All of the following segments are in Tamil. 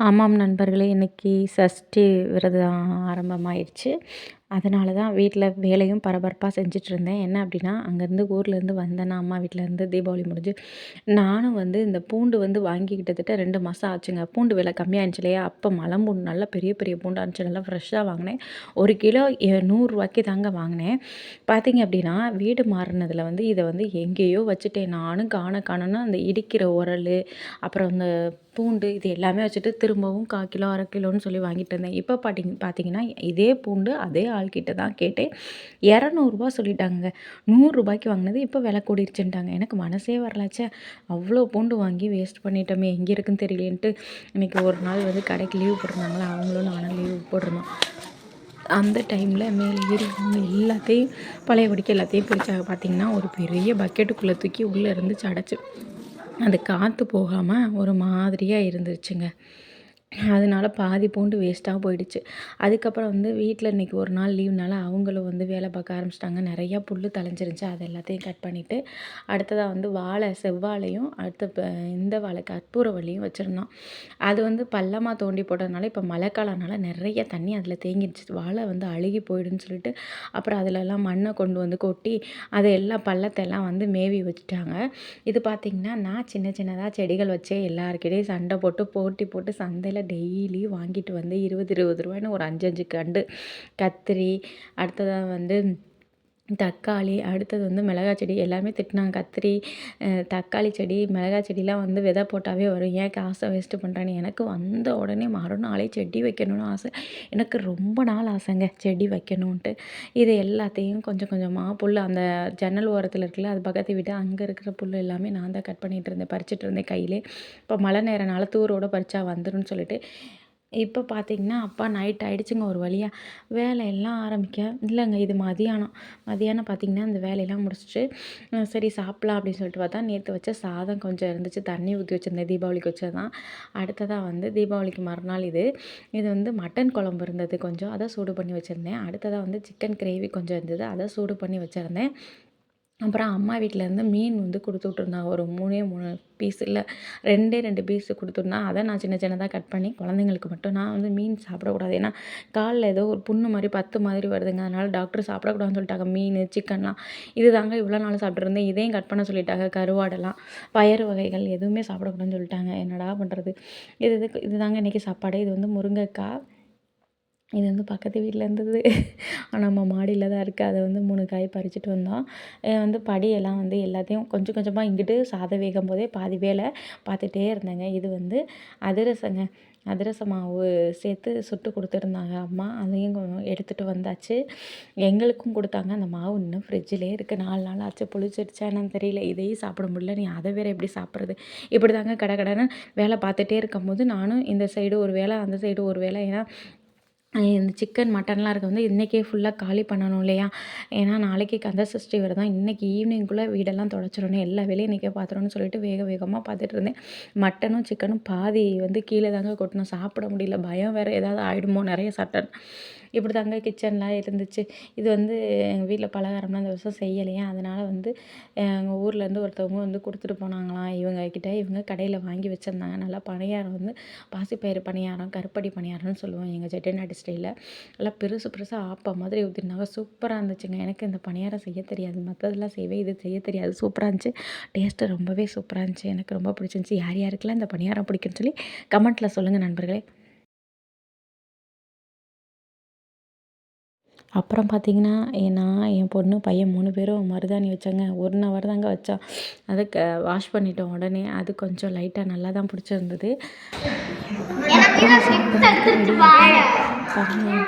ஆமாம் நண்பர்களே இன்றைக்கி சஷ்டி விரதம் ஆரம்பமாயிடுச்சு அதனால தான் வீட்டில் வேலையும் பரபரப்பாக செஞ்சிட்ருந்தேன். என்ன அப்படின்னா அங்கேருந்து ஊர்லேருந்து வந்தேன்னா அம்மா வீட்டிலேருந்து தீபாவளி முடிஞ்சு நானும் வந்து இந்த பூண்டு வந்து வாங்கி கிட்டத்தட்ட ரெண்டு மாதம் ஆச்சுங்க. பூண்டு விலை கம்மியாக இருந்துச்சு இல்லையா அப்போ மலம் பூண்டு நல்லா பெரிய பெரிய பூண்டாக இருந்துச்சு. நல்லா ஃப்ரெஷ்ஷாக வாங்கினேன். ஒரு கிலோ நூறுரூவாய்க்கு தாங்க வாங்கினேன். பார்த்தீங்க அப்படின்னா வீடு மாறினதில் வந்து இதை வந்து எங்கேயோ வச்சுட்டேன். நானும் காண காணணும் அந்த இடிக்கிற உரல் அப்புறம் அந்த பூண்டு இது எல்லாமே வச்சுட்டு திரும்பவும் கால் கிலோ அரை கிலோன்னு சொல்லி வாங்கிட்டு இருந்தேன். இப்போ பாட்டிங்க பார்த்தீங்கன்னா இதே பூண்டு அதே ஆள்கிட்ட தான் கேட்டேன். இரநூறுபா சொல்லிட்டாங்க நூறுரூபாய்க்கு வாங்கினது இப்போ விலை கூடிருச்சுன்ட்டாங்க. எனக்கு மனசே வரலாச்சே. அவ்வளோ பூண்டு வாங்கி வேஸ்ட் பண்ணிட்டோமே. எங்கே இருக்குன்னு தெரியலேன்ட்டு. இன்றைக்கி ஒரு நாள் வந்து கடைக்கு லீவ் போட்டிருந்தாங்களா? அவங்களும் நானும் லீவ் போட்டிருந்தோம். அந்த டைமில் மேலே ஏறி எல்லாத்தையும் பழைய படிக்க எல்லாத்தையும் பிரிச்சாங்க பார்த்திங்கன்னா ஒரு பெரிய பக்கெட்டுக்குள்ளே தூக்கி உள்ளே இருந்துச்சு அடைச்சி அது காற்று போகாமல் ஒரு மாதிரியாக இருந்துச்சுங்க. அதனால பாதி பூண்டு வேஸ்ட்டாக போயிடுச்சு. அதுக்கப்புறம் வந்து வீட்டில் இன்றைக்கி ஒரு நாள் லீவ்னால அவங்களும் வந்து வேலை பார்க்க ஆரம்பிச்சிட்டாங்க. நிறையா புல் தலைஞ்சிருந்துச்சு அது எல்லாத்தையும் கட் பண்ணிவிட்டு அடுத்ததாக வந்து வாழை செவ்வாழையும் அடுத்த இந்த வாழை கற்பூரவள்ளியும் வச்சுருந்தோம். அது வந்து பள்ளமாக தோண்டி போட்டதுனால இப்போ மழை காலம்னால நிறைய தண்ணி அதில் தேங்கிடுச்சு வாழை வந்து அழுகி போயிடுன்னு சொல்லிட்டு அப்புறம் அதிலெல்லாம் மண்ணை கொண்டு வந்து கொட்டி அதை எல்லாம் பள்ளத்தெல்லாம் வந்து மேவி வச்சுட்டாங்க. இது பார்த்திங்கன்னா நான் சின்ன சின்னதாக செடிகள் வச்சே எல்லாருக்கிட்டையும் சண்டை போட்டு போட்டி போட்டு சந்தையில் டெய்லி வாங்கிட்டு வந்து இருபது இருபது ரூபாய்னு ஒரு அஞ்சு அஞ்சு கண்டு கத்திரி அடுத்ததாக வந்து தக்காளி அடுத்தது வந்து மிளகாய் செடி. எல்லாமே திட்டினாங்க. கத்திரி தக்காளி செடி மிளகாய் செடிலாம் வந்து விதை போட்டாவே வரும். ஏன் காசை வேஸ்ட்டு பண்ணுறேன்னு எனக்கு வந்த உடனே மறுநாளே செடி வைக்கணும்னு ஆசை. எனக்கு ரொம்ப நாள் ஆசைங்க செடி வைக்கணுன்ட்டு இது எல்லாத்தையும் கொஞ்சம் கொஞ்சமாக புல் அந்த ஜன்னல் ஓரத்தில் இருக்குல்ல அது பக்கத்து வீட்டு அங்கே இருக்கிற புல் எல்லாமே நான் தான் கட் பண்ணிகிட்டு இருந்தேன். பறிச்சிட்டு இருந்தேன் கையிலே. இப்போ மழை நேரனால தூரோடு பறிச்சா வந்துடும் சொல்லிட்டு இப்போ பார்த்தீங்கன்னா அப்பா நைட் ஆகிடுச்சுங்க ஒரு வழியாக வேலையெல்லாம் ஆரம்பிக்க. இல்லைங்க இது மதியானம். மதியானம் பார்த்திங்கன்னா இந்த வேலையெல்லாம் முடிச்சுட்டு சரி சாப்பிட்லாம் அப்படின்னு சொல்லிட்டு பார்த்தா நேற்று வச்ச சாதம் கொஞ்சம் இருந்துச்சு. தண்ணி ஊற்றி வச்சுருந்தேன் தீபாவளிக்கு வச்சது தான் அடுத்ததாக வந்து தீபாவளிக்கு மறுநாள் இது. இது வந்து மட்டன் குழம்பு இருந்தது கொஞ்சம். அதை சூடு பண்ணி வச்சுருந்தேன். அடுத்ததாக வந்து சிக்கன் கிரேவி கொஞ்சம் இருந்தது. அதை சூடு பண்ணி வச்சுருந்தேன். அப்புறம் அம்மா வீட்டிலேருந்து மீன் வந்து கொடுத்து விட்ருந்தாங்க ஒரு மூணே மூணு பீஸ் இல்லை ரெண்டே ரெண்டு பீஸு கொடுத்துருந்தாங்க அதை நான் சின்ன சின்னதாக கட் பண்ணி குழந்தைங்களுக்கு மட்டும் நான் வந்து மீன் சாப்பிடக்கூடாது. ஏன்னா காலில் ஏதோ ஒரு புண்ணு மாதிரி பத்து மாதிரி வருதுங்க. அதனால் டாக்டர் சாப்பிடக்கூடாதுன்னு சொல்லிட்டாங்க. மீன் சிக்கன்லாம் இது தாங்க இவ்வளோ நாள் சாப்பிட்ருந்தேன் இதையும் கட் பண்ண சொல்லிட்டாங்க. கருவாடெல்லாம் பயறு வகைகள் எதுவுமே சாப்பிடக்கூடாதுன்னு சொல்லிட்டாங்க. என்னடா பண்ணுறது இது இது இது தாங்க இன்றைக்கி சாப்பாடு. இது வந்து முருங்கைக்காய் இது வந்து பக்கத்து வீட்டில் இருந்தது. நம்ம மாடியில் தான் இருக்குது அதை வந்து மூணு காய் பறிச்சுட்டு வந்தோம். வந்து படியெல்லாம் வந்து எல்லாத்தையும் கொஞ்சம் கொஞ்சமாக இங்கிட்டு சாதம் வேகும் போதே பாதி வேலை பார்த்துட்டே இருந்தேங்க. இது வந்து அதிரசங்க. அதிரச மாவு சேர்த்து சுட்டு கொடுத்துருந்தாங்க அம்மா. அதையும் எடுத்துகிட்டு வந்தாச்சு. எங்களுக்கும் கொடுத்தாங்க. அந்த மாவு இன்னும் ஃப்ரிட்ஜிலே இருக்குது நாலு நாள் ஆச்சு. புளிச்சிருச்சா என்னன்னு தெரியல. இதையும் சாப்பிட முடியல. நீ அதை வேறு எப்படி சாப்பிட்றது? இப்படி தாங்க கடை கடைன்னு வேலை பார்த்துட்டே இருக்கும்போது நானும் இந்த சைடு ஒரு வேலை அந்த சைடு ஒரு வேலை ஏன்னா இந்த சிக்கன் மட்டன்லாம் இருக்க வந்து இன்றைக்கே ஃபுல்லாக காலி பண்ணணும் இல்லையா? ஏன்னா நாளைக்கு கந்த சஷ்டி வருதான் இன்றைக்கி ஈவினிங்குள்ளே வீடெல்லாம் தொடச்சிடணும். எல்லா வேலையும் இன்றைக்கே பார்த்துடணும்னு சொல்லிட்டு வேக வேகமாக பார்த்துட்டு இருந்தேன். மட்டனும் சிக்கனும் பாதி வந்து கீழே தாங்க கொட்டணும். சாப்பிட முடியல. பயம் வேறு ஏதாவது ஆகிடுமோ நிறைய சாப்பிட்டேன். இப்படி தாங்க கிச்சன்லாம் இருந்துச்சு. இது வந்து எங்கள் வீட்டில் பலகாரம்லாம் இந்த வருஷம் செய்யலையா. அதனால் வந்து எங்கள் ஊர்லேருந்து ஒருத்தவங்க வந்து கொடுத்துட்டு போனாங்களாம் இவங்க கிட்டே இவங்க கடையில் வாங்கி வச்சுருந்தாங்க. நல்லா பணியாரம் வந்து பாசிப்பயிறு பணியாரம் கருப்படி பணியாரம்னு சொல்லுவோம் எங்கள் செட்டிநாடு ஸ்டைலில். நல்லா பெருசு பெருசாக ஆப்பா மாதிரி ஊற்றினாங்க சூப்பராக இருந்துச்சுங்க. எனக்கு இந்த பணியாரம் செய்ய தெரியாது. மற்றதெல்லாம் செய்வேன் இது செய்ய தெரியாது. சூப்பராக இருந்துச்சு. டேஸ்ட்டு ரொம்பவே சூப்பராக இருந்துச்சு. எனக்கு ரொம்ப பிடிச்சிருந்துச்சி. யார் யாருக்கெல்லாம் இந்த பணியாரம் பிடிக்குன்னு சொல்லி கமெண்ட்டில் சொல்லுங்கள் நண்பர்களே. அப்புறம் பார்த்தீங்கன்னா நான் என் பொண்ணு பையன் மூணு பேரும் மருதாணி வச்சாங்க. ஒன் ஹவர் தாங்க வச்சோம் அதை க வாஷ் பண்ணிட்டோம் உடனே. அது கொஞ்சம் லைட்டாக நல்லா தான் பிடிச்சிருந்தது.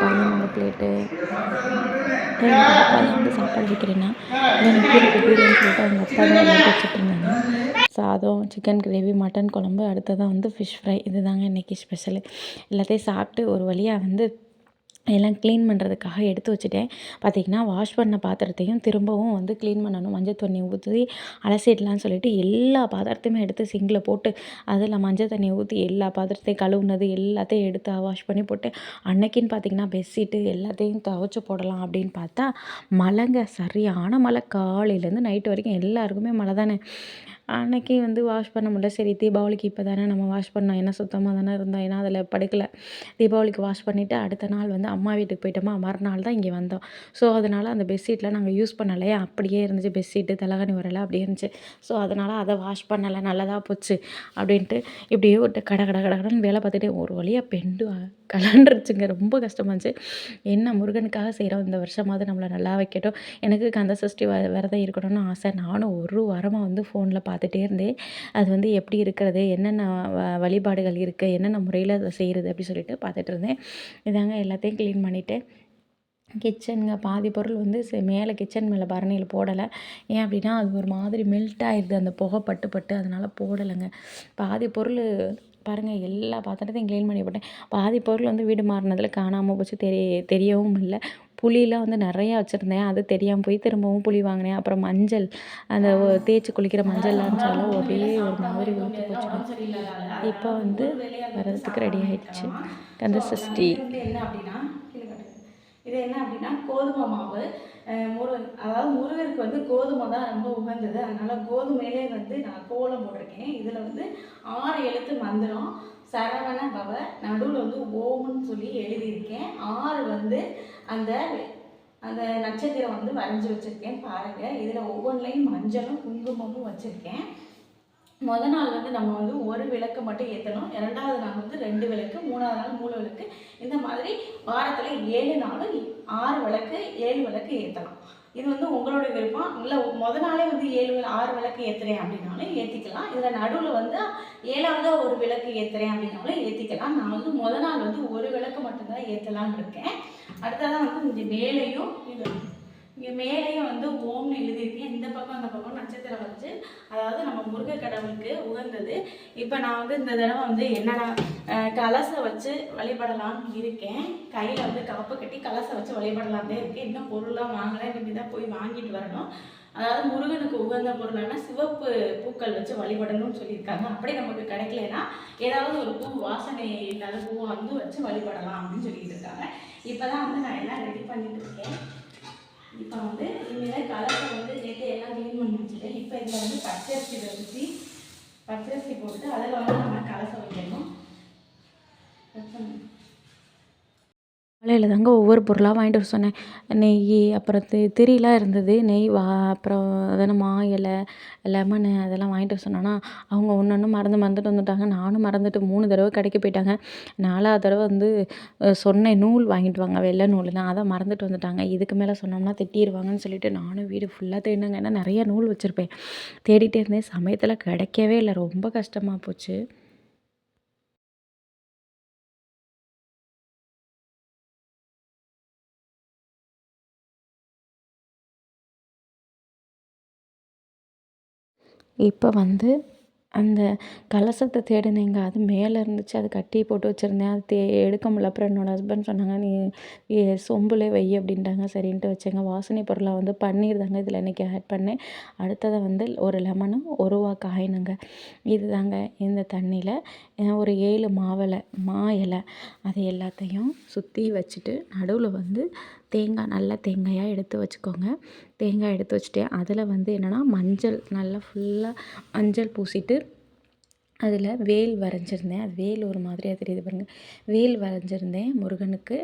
பையனோட பிளேட்டு பையன் வந்து சாப்பாடு வைக்கிறேன்னா எனக்கு சொல்லிட்டு அவங்க அப்பா தான் வச்சுட்டு இருந்தாங்க. சாதம் சிக்கன் கிரேவி மட்டன் குழம்பு அடுத்ததான் வந்து ஃபிஷ் ஃப்ரை இது தாங்க இன்றைக்கி ஸ்பெஷலு எல்லாத்தையும் சாப்பிட்டு ஒரு வழியாக வந்து எல்லாம் க்ளீன் பண்ணுறதுக்காக எடுத்து வச்சுட்டேன். பார்த்திங்கன்னா வாஷ் பண்ண பாத்திரத்தையும் திரும்பவும் வந்து க்ளீன் பண்ணணும். மஞ்சள் தண்ணி ஊற்றி அலசிடலான்னு சொல்லிட்டு எல்லா பாத்திரத்தையுமே எடுத்து சிங்கில் போட்டு அதில் மஞ்சள் தண்ணி ஊற்றி எல்லா பாத்திரத்தையும் கழுவுனது எல்லாத்தையும் எடுத்து வாஷ் பண்ணி போட்டு அன்னைக்குன்னு பார்த்திங்கன்னா பெட்ஷீட்டு எல்லாத்தையும் துவச்சி போடலாம் அப்படின்னு பார்த்தா மழைங்க சரியான மழை. காலையிலேருந்து நைட்டு வரைக்கும் எல்லாருக்குமே மழை தானே அன்னைக்கு வந்து வாஷ் பண்ண முடியல. சரி தீபாவளிக்கு இப்போ தானே நம்ம வாஷ் பண்ணோம். ஏன்னா சுத்தமாக தானே இருந்தோம். ஏன்னா அதில் படுக்கலை. தீபாவளிக்கு வாஷ் பண்ணிவிட்டு அடுத்த நாள் வந்து அம்மா வீட்டுக்கு போயிட்டோமா. மறுநாள் தான் இங்கே வந்தோம். ஸோ அதனால் அந்த பெட்ஷீட்லாம் நாங்கள் யூஸ் பண்ணலையே. அப்படியே இருந்துச்சு. பெட்ஷீட்டு தலகாணி வரலை அப்படியே இருந்துச்சு. ஸோ அதனால் அதை வாஷ் பண்ணலை. நல்லதாக போச்சு அப்படின்ட்டு இப்படியே ஒரு கட கட கட கடன்னு வேலை பார்த்துட்டே ஒரு வழியாக பெண்டு கலண்டுருச்சுங்க. ரொம்ப கஷ்டமாக இருந்துச்சு. என்ன முருகனுக்காக செய்கிறோம் இந்த வருஷமாவது நம்மளை நல்லா வைக்கட்டும். எனக்கு கந்த சஷ்டி விரதம் இருக்கணும்னு ஆசை. நானும் ஒரு வாரமாக வந்து ஃபோனில் பார்த்துட்டே இருந்தேன். அது வந்து எப்படி இருக்கிறது? என்னென்ன வ வழிபாடுகள் இருக்குது என்னென்ன முறையில் அதை செய்கிறது அப்படி சொல்லிட்டு பார்த்துட்டு இருந்தேன். இதாங்க எல்லாத்தையும் க்ளீன் பண்ணிவிட்டு கிச்சனுங்க பாதி பொருள் வந்து மேலே கிச்சன் மேலே பரணியில் போடலை. ஏன் அப்படின்னா அது ஒரு மாதிரி மெல்ட் ஆயிடுது அந்த புகை பட்டு பட்டு அதனால் போடலைங்க. பாதி பொருள் பாருங்கள் எல்லா பாத்திரத்தையும் க்ளீன் பண்ணி போட்டேன். பாதி பொருள் வந்து வீடு மாறினதில் காணாமல் போச்சு. தெரிய தெரியவும் இல்லை. புளியெலாம் வந்து நிறையா வச்சுருந்தேன். அது தெரியாமல் போய் திரும்பவும் புளி வாங்கினேன். அப்புறம் மஞ்சள் அந்த தேய்ச்சி குளிக்கிற மஞ்சள்லாம் இருந்துச்சாலும் அப்படியே ஒரு மாதிரி ஊற்றி போச்சு. இப்போ வந்து வரதுக்கு ரெடி ஆயிடுச்சு. கந்த சஷ்டி. என்ன அப்படின்னா இது என்ன அப்படின்னா கோதுமை மாவு. முருகன் அதாவது முருகருக்கு வந்து கோதுமை தான் ரொம்ப உகந்தது. அதனால் கோதுமையிலே வந்து நான் கோலம் போட்டிருக்கேன். இதில் வந்து ஆறு எழுத்து மந்திரம் சரவண பவ நடுவில் வந்து ஓம்னு சொல்லி எழுதியிருக்கேன். ஆறு வந்து அந்த அந்த நட்சத்திரம் வந்து வரைஞ்சி வச்சுருக்கேன் பாருங்கள் இதில் ஒவ்வொன்றிலையும் மஞ்சளும் குங்குமமும் வச்சுருக்கேன். மொதல் நாள் வந்து நம்ம வந்து ஒரு விளக்கு மட்டும் ஏற்றணும் இரண்டாவது நாள் வந்து ரெண்டு விளக்கு மூணாவது நாள் மூணு விளக்கு. இந்த மாதிரி வாரத்தில் ஏழு நாளும் ஆறு விளக்கு ஏழு விளக்கு ஏற்றலாம் இது வந்து உங்களோட விருப்பம். இல்லை முத நாளே வந்து ஏழு ஆறு விளக்கு ஏற்றுறேன் அப்படின்னாலும் ஏற்றிக்கலாம் இதில் நடுவில் வந்து ஏழாவது ஒரு விளக்கு ஏற்றுறேன் அப்படின்னாலும் ஏற்றிக்கலாம் நான் வந்து முதல் நாள் வந்து ஒரு விளக்கு மட்டும்தான் ஏற்றலான்னு இருக்கேன். அடுத்ததான் வந்து இந்த மேலையும் இது இங்கே மேலேயும் வந்து ஓம்னு எழுதியிருக்கேன் இந்த பக்கம் அந்த அதாவது நம்ம முருக கடவுளுக்கு உகந்தது. இப்போ நான் வந்து இந்த தடவை வந்து என்னென்ன கலசை வச்சு வழிபடலாம்னு இருக்கேன். கையில் வந்து காப்பு கட்டி கலசை வச்சு வழிபடலாம்னே இருக்குது இன்னும் பொருள்லாம் வாங்கலை. இனிமேல் தான் போய் வாங்கிட்டு வரணும். அதாவது முருகனுக்கு உகந்த பொருளான சிவப்பு பூக்கள் வச்சு வழிபடணும்னு சொல்லியிருக்காங்க. அப்படி நமக்கு கிடைக்கலனா ஏதாவது ஒரு பூ வாசனை இல்லாத பூவை வந்து வச்சு வழிபடலாம் அப்படின்னு சொல்லிட்டு இருக்காங்க. இப்போ தான் வந்து நான் எல்லாம் ரெடி பண்ணிட்டு இருக்கேன். இப்போ வந்து இனிமேல் கலரை வந்து நேற்று எல்லாம் க்ளீன் பண்ணி வச்சுட்டேன் இப்போ இதில் வந்து பச்சரிசி ஊற்றி பச்சரிசி போட்டு அதில் வந்து நம்ம கலசை வைக்கணும். காலையில் தாங்க ஒவ்வொரு பொருளாக வாங்கிட்டு வர சொன்னேன். நெய் அப்புறம் தி திரிலாம் இருந்தது. நெய் வா அப்புறம் அதென்ன மா இலை லெமனு அதெல்லாம் வாங்கிட்டு வர சொன்னேன்னா அவங்க ஒன்று ஒன்று மறந்து மறந்துட்டு வந்துட்டாங்க. நானும் மறந்துட்டு மூணு தடவை கடைக்கு போயிட்டாங்க. நாலாவது தடவை வந்து சொன்னேன் நூல் வாங்கிட்டு வாங்க. வெள்ளை நூல் தான். அதை மறந்துட்டு வந்துட்டாங்க. இதுக்கு மேலே சொன்னோம்னா திட்டிடுவாங்கன்னு சொல்லிட்டு நானும் வீடு ஃபுல்லாக தேடினாங்க. ஏன்னா நிறைய நூல் வச்சுருப்பேன். தேடிட்டே இருந்தேன். சமயத்தில் கிடைக்கவே இல்லை. ரொம்ப கஷ்டமாக போச்சு. இப்போ வந்து அந்த கலசத்தை தேடினேங்க அது மேலே இருந்துச்சு அது கட்டி போட்டு வச்சுருந்தேன். அது தே எடுக்க முடியல. அப்புறம் என்னோடய ஹஸ்பண்ட் சொன்னாங்க நீ சொம்புலே வை அப்படின்ட்டாங்க. சரின்ட்டு வச்சேங்க. வாசனை பொருளாக வந்து பன்னீர் தாங்க இதில் இன்றைக்கி ஆட் பண்ணேன். அடுத்ததை வந்து ஒரு லெமனும் ஒரு வா காயினுங்க. இது தாங்க இந்த தண்ணியில். ஒரு ஏழு மாவலை மா இலை. அது எல்லாத்தையும் சுற்றி வச்சுட்டு நடுவில் வந்து தேங்காய் நல்ல தேங்காயாக எடுத்து வச்சுக்கோங்க. தேங்காய் எடுத்து வச்சுட்டு அதில் வந்து என்னென்னா மஞ்சள் நல்லா ஃபுல்லாக மஞ்சள் பூசிட்டு அதில் வேல் வரைஞ்சிருந்தேன். அது வேல் ஒரு மாதிரியாக தெரியுது பாருங்கள் வேல் வரைஞ்சிருந்தேன் முருகனுக்கு.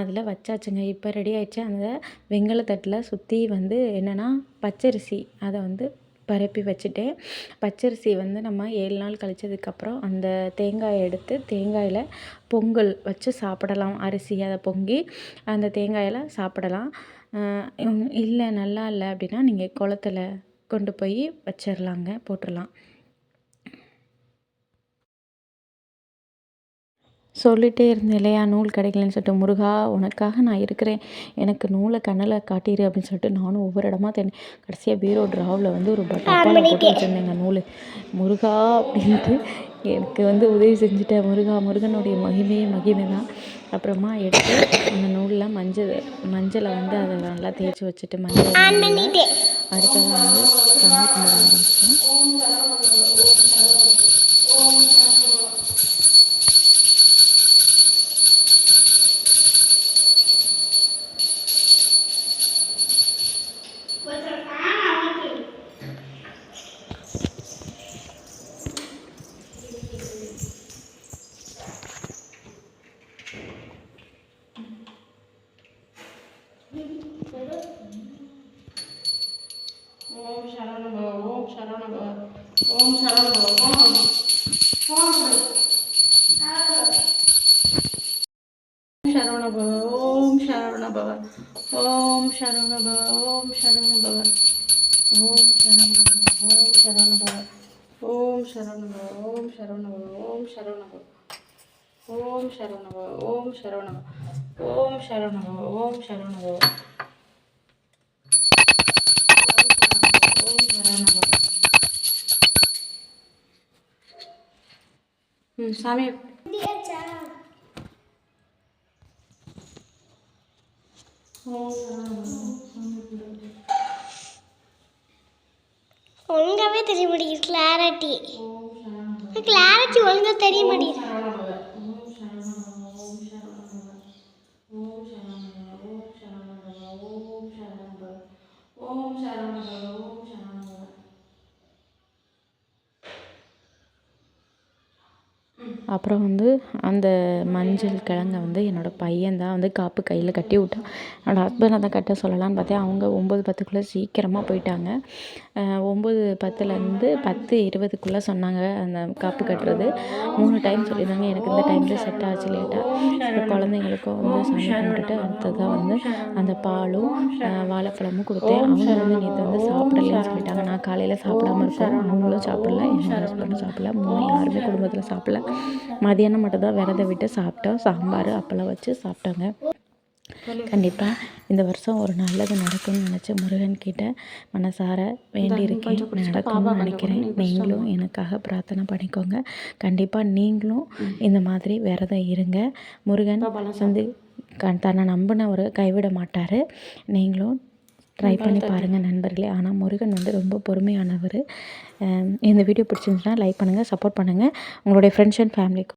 அதில் வச்சாச்சுங்க. இப்போ ரெடி ஆயிடுச்சு. அந்த வெங்கல தட்டில் சுற்றி வந்து என்னென்னா பச்சரிசி அதை வந்து பரப்பி வச்சுட்டேன். பச்சரிசி வந்து நம்ம ஏழு நாள் கழிச்சதுக்கப்புறம் அந்த தேங்காயை எடுத்து தேங்காயில் பொங்கல் வச்சு சாப்பிடலாம். அரிசி அதை பொங்கி அந்த தேங்காயில் சாப்பிடலாம். இல்லை நல்லா இல்லை அப்படின்னா நீங்கள் குளத்துல கொண்டு போய் வச்சிடலாங்க போட்டுடலாம் சொல்லிகிட்டே இருந்தேன் இல்லையா நூல் கிடைக்கலன்னு சொல்லிட்டு முருகா உனக்காக நான் இருக்கிறேன். எனக்கு நூலை கண்ணில் காட்டிடு அப்படின்னு சொல்லிட்டு நானும் ஒவ்வொரு இடமா தேடினேன் கடைசியாக பீரோ ட்ராவில் வந்து ஒரு டப்பாவில் போட்டு வச்சுருந்தேங்க நூல். முருகா அப்படின்ட்டு எனக்கு வந்து உதவி செஞ்சுட்டேன். முருகா முருகனுடைய மகிமையே மகிமை தான் அப்புறமா எடுத்து அந்த நூலில் மஞ்சள் மஞ்சளை வந்து அதை நல்லா தேய்ச்சி வச்சுட்டு மஞ்சள் அடுத்ததாக வந்து சாமி கும்பிட ஆரம்பித்தேன் ஓம் சரவண பவ ஓம் சரவண பவ ஓம் சரவண பவ ஓம் சரவண பவ ஓம் சரவண பவ ஓம் சரவண பவ ஓம் சரவண பவ ஓம் சரவண பவ ஓம் சரவண பவ ஓம் சரவண பவ ஓம் சரவண பவ ஓம் சரவண பவ ம் சாமி ஓம் சரவண பவ ஒழுங்காவே தெரிய மாட்டேங்குது கிளாரிட்டி கிளாரிட்டி ஒழுங்கா தெரிய மாட்டேங்குது. அப்புறம் வந்து அந்த மஞ்சள் கிழங்க வந்து என்னோடய பையன் தான் வந்து காப்பு கையில் கட்டி விட்டான் என்னோடய ஹஸ்பண்ட் அதை கட்ட சொல்லலான்னு பார்த்தேன். அவங்க ஒம்பது பத்துக்குள்ளே சீக்கிரமாக போயிட்டாங்க. ஒம்பது பத்துலேருந்து பத்து இருபதுக்குள்ளே சொன்னாங்க அந்த காப்பு கட்டுறது. மூணு டைம் சொல்லியிருந்தாங்க. எனக்கு இந்த டைமில் செட் ஆச்சு லேட்டாக குழந்தைங்களுக்கும் வந்து சாமி கும்பிட்டுட்டு அடுத்ததாக வந்து அந்த பாலும் வாழைப்பழமும் கொடுத்தேன். அவங்க வந்து நேற்று வந்து சாப்பிடலன்னு சொல்லிட்டாங்க. நான் காலையில் சாப்பிடாம இருக்கேன் அவங்களும் சாப்பிடல. என் ஹஸ்பண்டும் சாப்பிடல. மூணு யாருமே குடும்பத்தில் சாப்பிடல. மதியானம் மட்டும் தான் விரதம் விட்டு சாப்பிட்டோம் சாம்பார் அப்பளம் வச்சு சாப்பிட்டோங்க. கண்டிப்பாக இந்த வருஷம் ஒரு நல்லது நடக்கும்னு நினச்ச முருகன் கிட்ட மனசார வேண்டியிருக்கேன் நடக்கும்னு நினைக்கிறேன். நீங்களும் எனக்காக பிரார்த்தனை பண்ணிக்கோங்க. கண்டிப்பாக நீங்களும் இந்த மாதிரி விரதம் இருங்க. முருகன் வந்து க- தன்னை நம்பினவர் கைவிட மாட்டார். நீங்களும் ட்ரை பண்ணி பாருங்கள் நண்பர்களே. ஆனால் முருகன் வந்து ரொம்ப பொறுமையானவர். இந்த வீடியோ பிடிச்சிருந்துச்சுன்னா லைக் பண்ணுங்கள் சப்போர்ட் பண்ணுங்கள் உங்களுடைய ஃப்ரெண்ட்ஸ் அண்ட் ஃபேமிலிக்கு